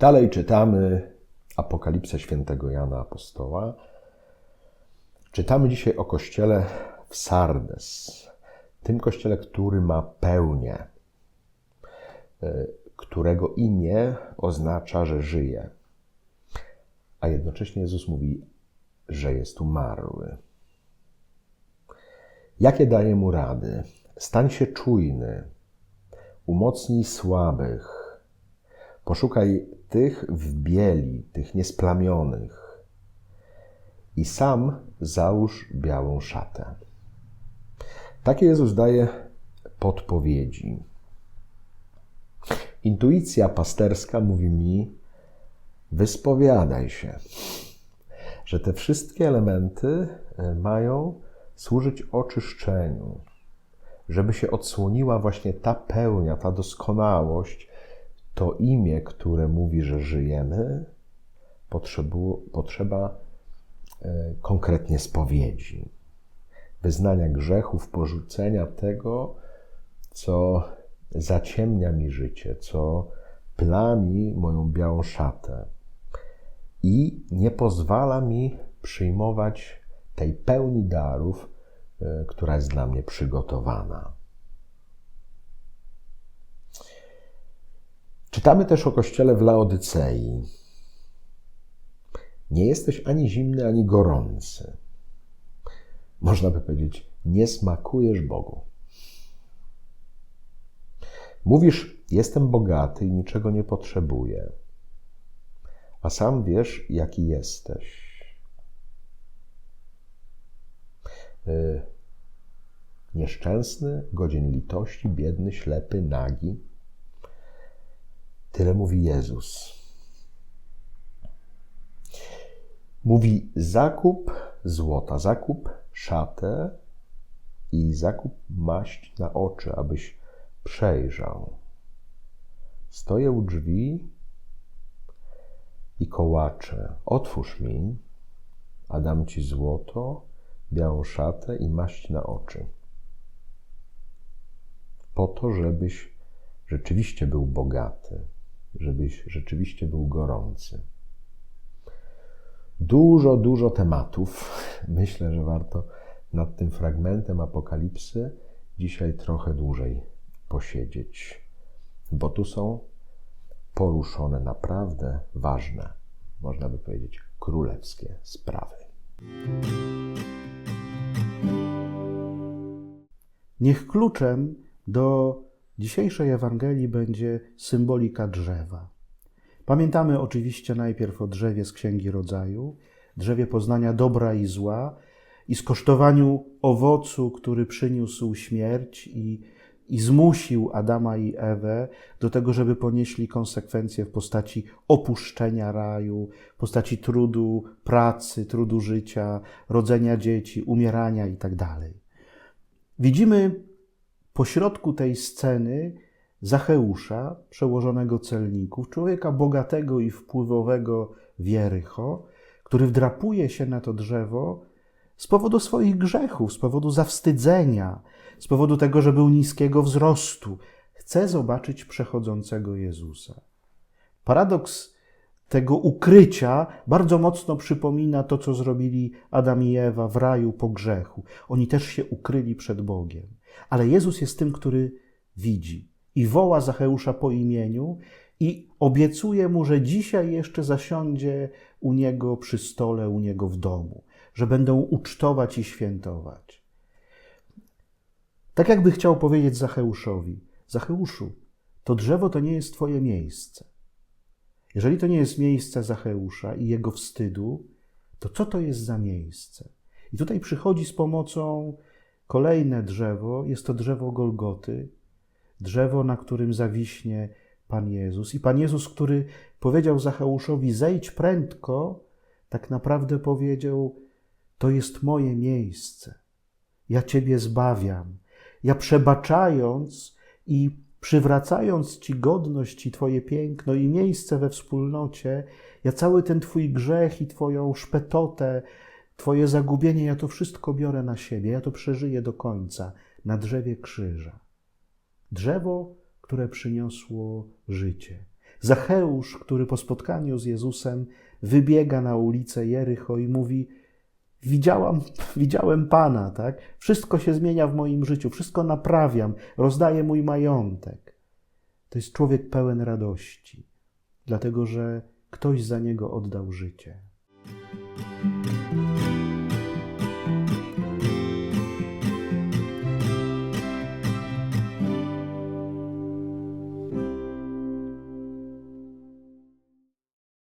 Dalej czytamy Apokalipsę świętego Jana Apostoła. Czytamy dzisiaj o kościele w Sardes, tym kościele, który ma pełnię, e, którego imię oznacza, że żyje. A jednocześnie Jezus mówi, że jest umarły. Jakie daje mu rady? Stań się czujny, umocnij słabych, poszukaj tych w bieli, tych niesplamionych i sam załóż białą szatę. Takie Jezus daje podpowiedzi. Intuicja pasterska mówi mi, wyspowiadaj się, że te wszystkie elementy e, mają służyć oczyszczeniu, żeby się odsłoniła właśnie ta pełnia, ta doskonałość, to imię, które mówi, że żyjemy, potrzebu, potrzeba e, konkretnie spowiedzi, wyznania grzechów, porzucenia tego, co zaciemnia mi życie, co plami moją białą szatę i nie pozwala mi przyjmować tej pełni darów, e, która jest dla mnie przygotowana. Czytamy też o kościele w Laodycei. Nie jesteś ani zimny, ani gorący. Można by powiedzieć, nie smakujesz Bogu. Mówisz, jestem bogaty i niczego nie potrzebuję, a sam wiesz, jaki jesteś. Y, nieszczęsny, godzien litości, biedny, ślepy, nagi. Tyle mówi Jezus. Mówi: zakup złota, zakup szatę i zakup maść na oczy, abyś przejrzał. Stoję u drzwi i kołaczę. Otwórz mi, a dam ci złoto, białą szatę i maść na oczy. Po to, żebyś rzeczywiście był bogaty żebyś rzeczywiście był gorący. Dużo, dużo tematów. Myślę, że warto nad tym fragmentem Apokalipsy dzisiaj trochę dłużej posiedzieć, bo tu są poruszone naprawdę ważne, można by powiedzieć, królewskie sprawy. Niech kluczem do dzisiejszej Ewangelii będzie symbolika drzewa. Pamiętamy oczywiście najpierw o drzewie z Księgi Rodzaju, drzewie poznania dobra i zła i skosztowaniu owocu, który przyniósł śmierć i, i zmusił Adama i Ewę do tego, żeby ponieśli konsekwencje w postaci opuszczenia raju, w postaci trudu pracy, trudu życia, rodzenia dzieci, umierania itd. Tak Widzimy pośrodku tej sceny Zacheusza, przełożonego celników, człowieka bogatego i wpływowego Wierycho, który wdrapuje się na to drzewo z powodu swoich grzechów, z powodu zawstydzenia, z powodu tego, że był niskiego wzrostu. Chce zobaczyć przechodzącego Jezusa. Paradoks tego ukrycia bardzo mocno przypomina to, co zrobili Adam i Ewa w raju po grzechu. Oni też się ukryli przed Bogiem. Ale Jezus jest tym, który widzi i woła Zacheusza po imieniu i obiecuje mu, że dzisiaj jeszcze zasiądzie u niego przy stole, u niego w domu, że będą ucztować i świętować. Tak jakby chciał powiedzieć Zacheuszowi: Zacheuszu, to drzewo to nie jest Twoje miejsce. Jeżeli to nie jest miejsce Zacheusza i jego wstydu, to co to jest za miejsce? I tutaj przychodzi z pomocą kolejne drzewo, jest to drzewo Golgoty, drzewo, na którym zawiśnie Pan Jezus. I Pan Jezus, który powiedział Zacheuszowi: Zejdź prędko, tak naprawdę powiedział: To jest moje miejsce. Ja Ciebie zbawiam. Ja przebaczając i przywracając Ci godność i Twoje piękno i miejsce we wspólnocie, ja cały ten Twój grzech i Twoją szpetotę, Twoje zagubienie, ja to wszystko biorę na siebie, ja to przeżyję do końca na drzewie krzyża. Drzewo, które przyniosło życie. Zacheusz, który po spotkaniu z Jezusem wybiega na ulicę Jericho i mówi: widziałam, widziałem Pana, tak? Wszystko się zmienia w moim życiu, wszystko naprawiam, rozdaję mój majątek. To jest człowiek pełen radości, dlatego że ktoś za niego oddał życie.